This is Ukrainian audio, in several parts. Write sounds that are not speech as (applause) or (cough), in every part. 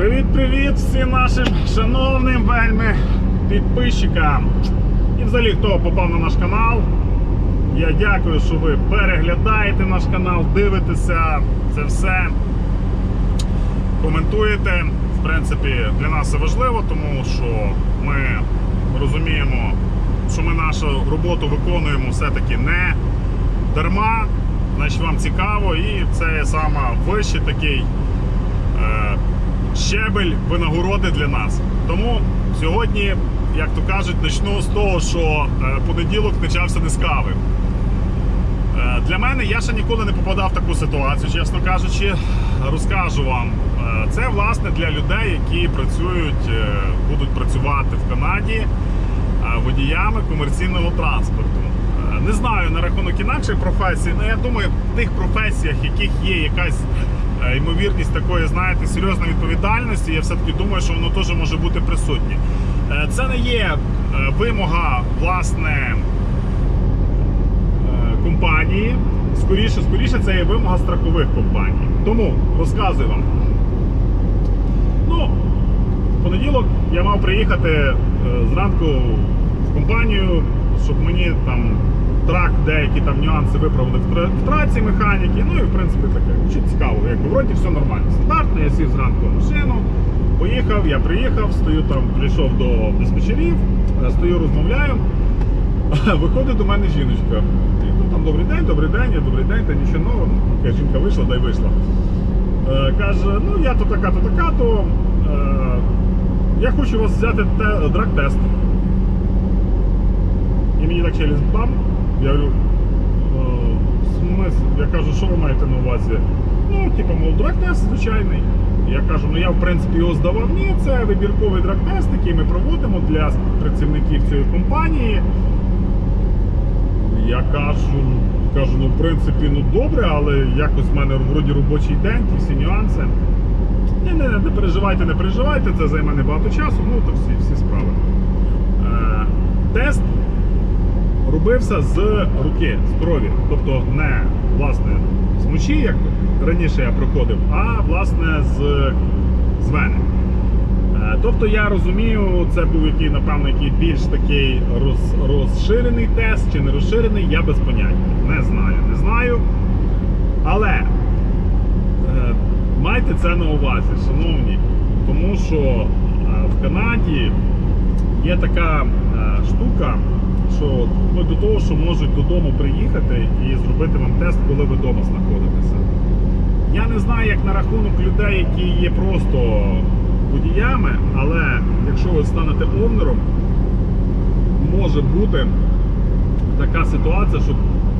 Привіт-привіт всім нашим шановним вельми підписчикам. І взагалі, хто попав на наш канал. Я дякую, що ви переглядаєте наш канал, дивитеся це все. Коментуєте. В принципі, для нас це важливо, тому що ми розуміємо, що ми нашу роботу виконуємо все-таки не дарма, значить вам цікаво, і це саме вищий такий е, щебель винагороди для нас. Тому сьогодні, як то кажуть, почну з того, що е, понеділок почався не з кави. Е, Для мене я ще ніколи не попадав в таку ситуацію, чесно кажучи. Розкажу вам. Е, Це власне для людей, які працюють, будуть працювати в Канаді водіями комерційного транспорту. Не знаю на рахунок інакших професій, але я думаю, в тих професіях, в яких є якась ймовірність такої, знаєте, серйозної відповідальності, я все-таки думаю, що воно теж може бути присутнє. Е, Це не є е, вимога, власне е, компанії. Скоріше, скоріше, це є вимога страхових компаній. Тому розказую вам. Ну, в понеділок я мав приїхати е, зранку в компанію, щоб мені там трак, деякі там нюанси виправили в тра- в траці механіки. Ну і в принципі таке. Що цікаво, якби вроді все нормально. Стандартно, я сів зранку в машину, поїхав, я приїхав, стою там, прийшов до диспетчерів, е, стою, розмовляю. (laughs) Виходить до мене жіночка. І ну, там добрий день, добрий день, я добрий день, та нічого нового. Ну, жінка вийшла, дай вийшла. Е, каже, ну я то така, то така, то е, я хочу вас взяти те, драг-тест. І мені так через бам. Я говорю, «Е, в смислі?» я кажу, що ви маєте на увазі? Ну, типу, мов, драг-тест звичайний. Я кажу, ну я в принципі його здавав. Ні, це вибірковий драг-тест, який ми проводимо для працівників цієї компанії. Я кажу, кажу, ну в принципі, ну добре, але якось в мене вроді робочий день, ті всі нюанси. Ні, не, не переживайте, не переживайте, це займе небагато часу, ну то всі, всі справи. Е, тест робився з руки, з крові. Тобто не власне з мочі, як раніше я проходив, а власне з, з вени. Е, Тобто я розумію, це був який, напевно, який більш такий роз, розширений тест чи не розширений, я без поняття. Не знаю, не знаю. Але е, майте це на увазі, шановні, тому що е, в Канаді є така е, штука, що вплоть до того, що можуть додому приїхати і зробити вам тест, коли ви вдома знаходитеся. Я не знаю, як на рахунок людей, які є просто водіями, але якщо ви станете овнером, може бути така ситуація, що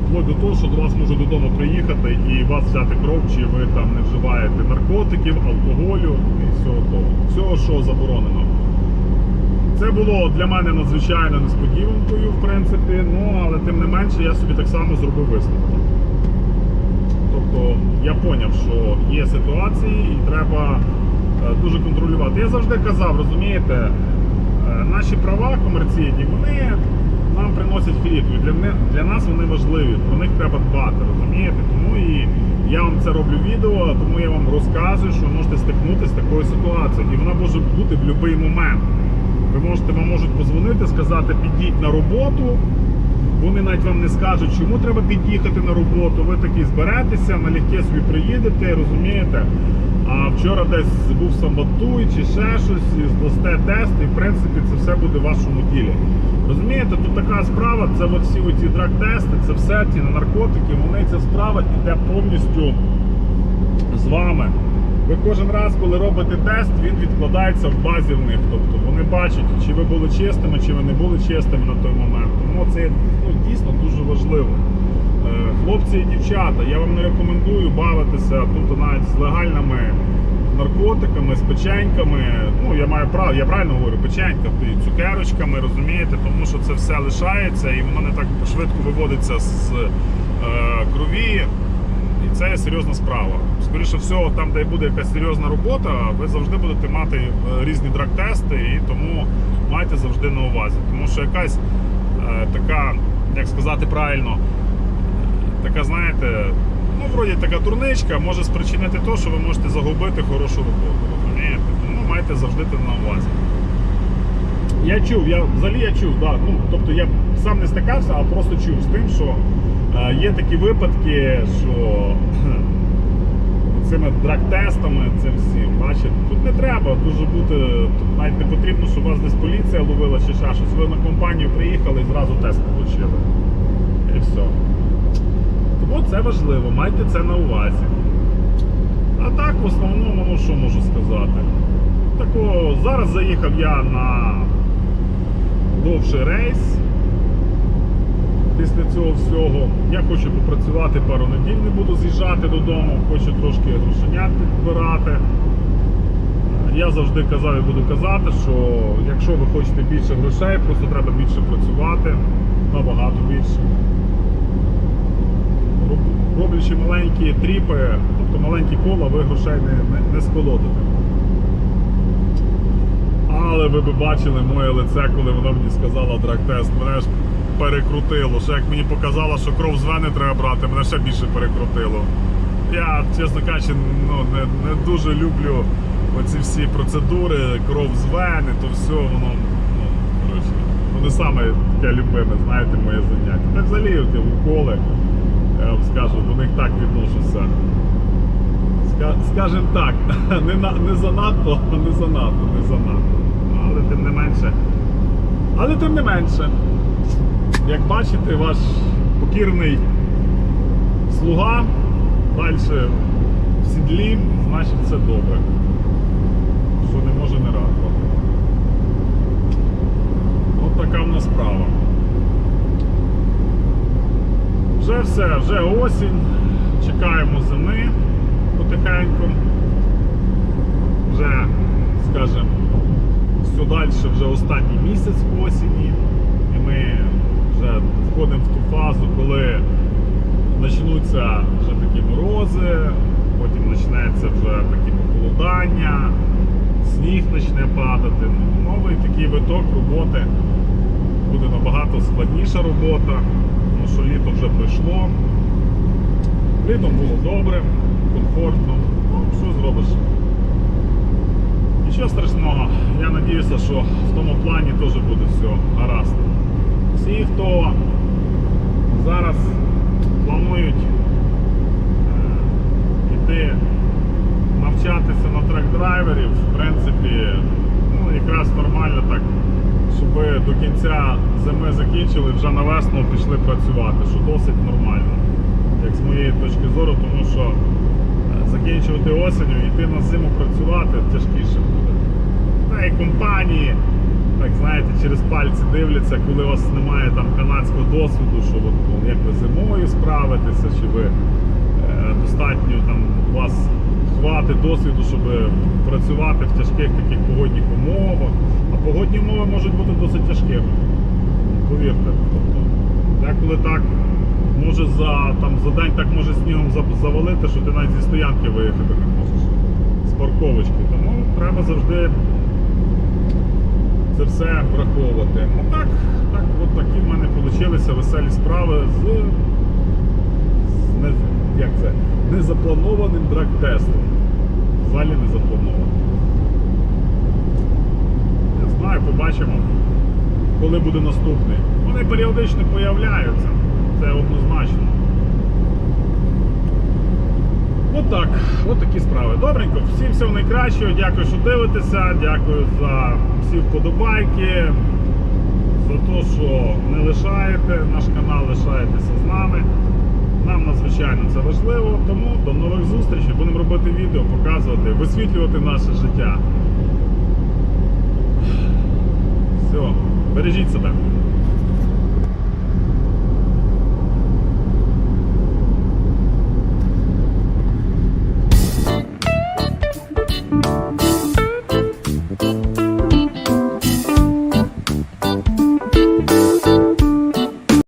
вплоть до того, що до вас можуть додому приїхати і вас взяти кров, чи ви там не вживаєте наркотиків, алкоголю і всього того. Всього, що заборонено. Це було для мене надзвичайно несподіванкою, в принципі, ну але тим не менше я собі так само зробив висновок. Тобто я зрозумів, що є ситуації і треба е, дуже контролювати. Я завжди казав, розумієте, е, наші права комерційні, вони нам приносять хліб. Для, для нас вони важливі, про них треба дбати, розумієте? Тому і я вам це роблю відео, тому я вам розказую, що ви можете стикнутися з такою ситуацією. І вона може бути в будь-який момент. Ви можете, вам можуть позвонити, сказати, підіть на роботу. Вони навіть вам не скажуть, чому треба під'їхати на роботу. Ви такі зберетеся, налегке собі приїдете, розумієте? А вчора десь був самбатуй чи ще щось, здасте тест, і в принципі це все буде в вашому ділі. Розумієте, тут така справа, це от всі оці драг-тести, це все ці наркотики, вони ця справа йде повністю з вами. Ви кожен раз, коли робите тест, він відкладається в базі в них. Тобто вони бачать, чи ви були чистими, чи ви не були чистими на той момент. Тому це ну, дійсно дуже важливо. Е, Хлопці і дівчата, я вам не рекомендую бавитися тут навіть з легальними наркотиками, з печеньками. Ну, я маю право, я правильно говорю, печенька, і цукерочками, розумієте, тому що це все лишається і воно не так швидко виводиться з е, крові. І це є серйозна справа. Скоріше всього, там, де буде якась серйозна робота, ви завжди будете мати е, різні драг-тести, і тому майте завжди на увазі. Тому що якась е, така, як сказати правильно, е, така, знаєте, ну, вроді така турничка може спричинити те, що ви можете загубити хорошу роботу. Розумієте? Тому майте завжди це на увазі. Я чув, я взагалі я чув, да, ну, тобто я сам не стикався, а просто чув з тим, що є такі випадки, що (clears throat) цими драг-тестами, цим всім, бачите, тут не треба дуже бути, тут навіть не потрібно, щоб вас десь поліція ловила чи ще щось. Ви на компанію приїхали і зразу тест отримали. І все. Тому це важливо, майте це на увазі. А так, в основному, ну що можу сказати? Тако, зараз заїхав я на довший рейс. Після цього всього я хочу попрацювати пару неділь, не буду з'їжджати додому, хочу трошки грошенят підбирати. Я завжди казав і буду казати, що якщо ви хочете більше грошей, просто треба більше працювати, набагато більше. Роблячи маленькі тріпи, тобто маленькі кола, ви грошей не, не, не сколотите. Але ви б бачили моє лице, коли вона мені сказала драг-тест. Мене ж перекрутило. Ще як мені показала, що кров з вени треба брати, мене ще більше перекрутило. Я, чесно кажучи, ну, не, не дуже люблю оці всі процедури, кров з вени, то все, воно, ну, коротше, ну, саме таке любиме, знаєте, моє заняття. Так взагалі оті уколи, я вам скажу, до них так відношуся. Ска- Скажем так, (laughs) не, не занадто, (laughs) не занадто, не занадто. Але тим не менше. Але тим не менше, як бачите, ваш покірний слуга далі в сідлі, значить все добре. Що не може не радувати. От така в нас справа. Вже все, вже осінь. Чекаємо зими потихеньку. Вже, скажімо, все далі вже останній місяць осені. І ми вже входимо в ту фазу, коли почнуться вже такі морози, потім почнеться вже такі похолодання, сніг почне падати. Новий такий виток роботи буде набагато складніша робота, тому що літо вже пройшло. Літом було добре, комфортно. Ну, що зробиш? Нічого страшного. Я сподіваюся, що в тому плані теж буде все гаразд. Всі, хто зараз планують е, йти навчатися на трек-драйверів, в принципі, ну, якраз нормально так, щоб до кінця зими закінчили, вже на весну пішли працювати, що досить нормально, як з моєї точки зору, тому що е, закінчувати осінню, йти на зиму працювати тяжкіше буде. Та і компанії, так знаєте, через пальці дивляться, коли у вас немає там канадського досвіду, що от, ну, як ви зимою справитеся, чи ви е, достатньо там у вас хватить досвіду, щоб працювати в тяжких таких погодних умовах. А погодні умови можуть бути досить тяжкими. Повірте. Тобто, деколи так може за, там, за день так може снігом завалити, що ти навіть зі стоянки виїхати не можеш. З парковочки. Тому треба завжди це все враховувати. Ну так, так от такі в мене вийшли веселі справи з, з не, як це, незапланованим драг-тестом. Взагалі не запланованим. Не знаю, побачимо, коли буде наступний. Вони періодично появляються, це однозначно. От так, от такі справи. Добренько, всім всього найкращого. Дякую, що дивитеся. Дякую за всі вподобайки, за те, що не лишаєте наш канал, лишаєтеся з нами. Нам надзвичайно це важливо. Тому до нових зустрічей. Будемо робити відео, показувати, висвітлювати наше життя. Все, бережіть себе.